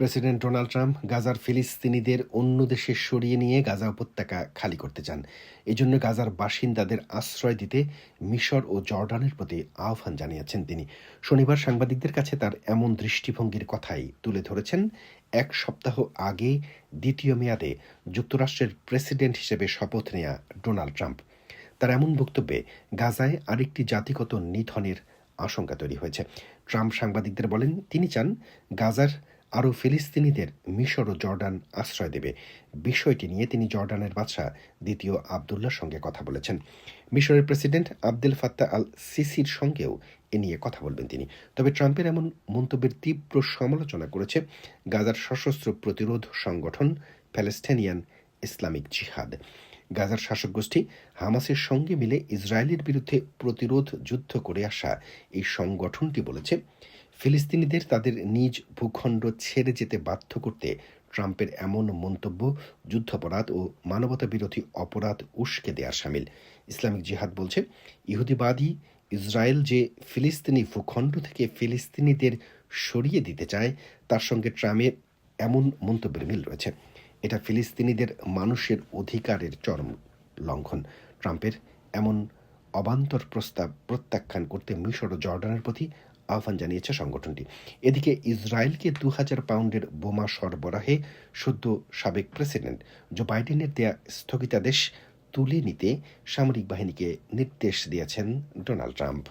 President Donald Trump গাজার ফিলিস্তিনিদের অন্য দেশে সরিয়ে নিয়ে গাজা উপত্যকা খালি করতে চান। এজন্য গাজার বাসিন্দাদের আশ্রয় দিতে মিশর ও জর্ডানের প্রতি আহ্বান জানিয়েছেন তিনি। শনিবার সাংবাদিকদের কাছে তার এমন দৃষ্টিভঙ্গির কথাই তুলে ধরেছেন। এক সপ্তাহ আগে দ্বিতীয় মেয়াদে যুক্তরাষ্ট্রের প্রেসিডেন্ট হিসেবে শপথ নেয়া ডোনাল্ড ট্রাম্প। তার এমন বক্তব্যে গাজায় আরেকটি জাতিগত নিধনের আশঙ্কা তৈরি হয়েছে। ট্রাম্প সাংবাদিকদের বলেন, তিনি চান গাজার আরও ফিলিস্তিনিদের মিশর ও জর্ডান আশ্রয় দেবে। বিষয়টি নিয়ে তিনি জর্ডানের বাদশাহ দ্বিতীয় আবদুল্লার সঙ্গে কথা বলেছেন। মিশরের প্রেসিডেন্ট আবদেল ফাত্তা আল সিসির সঙ্গেও এ নিয়ে কথা বলবেন তিনি। তবে ট্রাম্পের এমন মন্তব্যের তীব্র সমালোচনা করেছে গাজার সশস্ত্র প্রতিরোধ সংগঠন প্যালেস্টাইনিয়ান ইসলামিক জিহাদ। গাজার শাসক গোষ্ঠী হামাসের সঙ্গে মিলে ইসরায়েলের বিরুদ্ধে প্রতিরোধ যুদ্ধ করে আসা এই সংগঠনটি বলেছে ফিলিস্তিনিদের তাদের নিজ ভূখণ্ড ছেড়ে যেতে বাধ্য করতে ট্রাম্পের এমন মন্তব্য যুদ্ধাপরাধ ও মানবতা বিরোধী অপরাধ উস্কে দেওয়ার সামিল। ইসলামিক জিহাদ বলছে, ইহুদিবাদী ইসরায়েল যে ফিলিস্তিনি ভূখণ্ড থেকে ফিলিস্তিনিদের সরিয়ে দিতে চায়, তার সঙ্গে ট্রাম্পের এমন মন্তব্যের মিল রয়েছে। এটা ফিলিস্তিনিদের মানুষের অধিকারের চরম লঙ্ঘন। ট্রাম্পের এমন অবান্তর প্রস্তাব প্রত্যাখ্যান করতে মিশর ও জর্ডানের প্রতি আহ্বান জানিয়েছে সংগঠনটি। এদিকে ইসরায়েলকে দু হাজার পাউন্ডের বোমা সরবরাহে সদ্য সাবেক প্রেসিডেন্ট জো বাইডেনের দেয়া স্থগিতাদেশ তুলে নিতে সামরিক বাহিনীকে নির্দেশ দিয়েছেন ডোনাল্ড ট্রাম্প।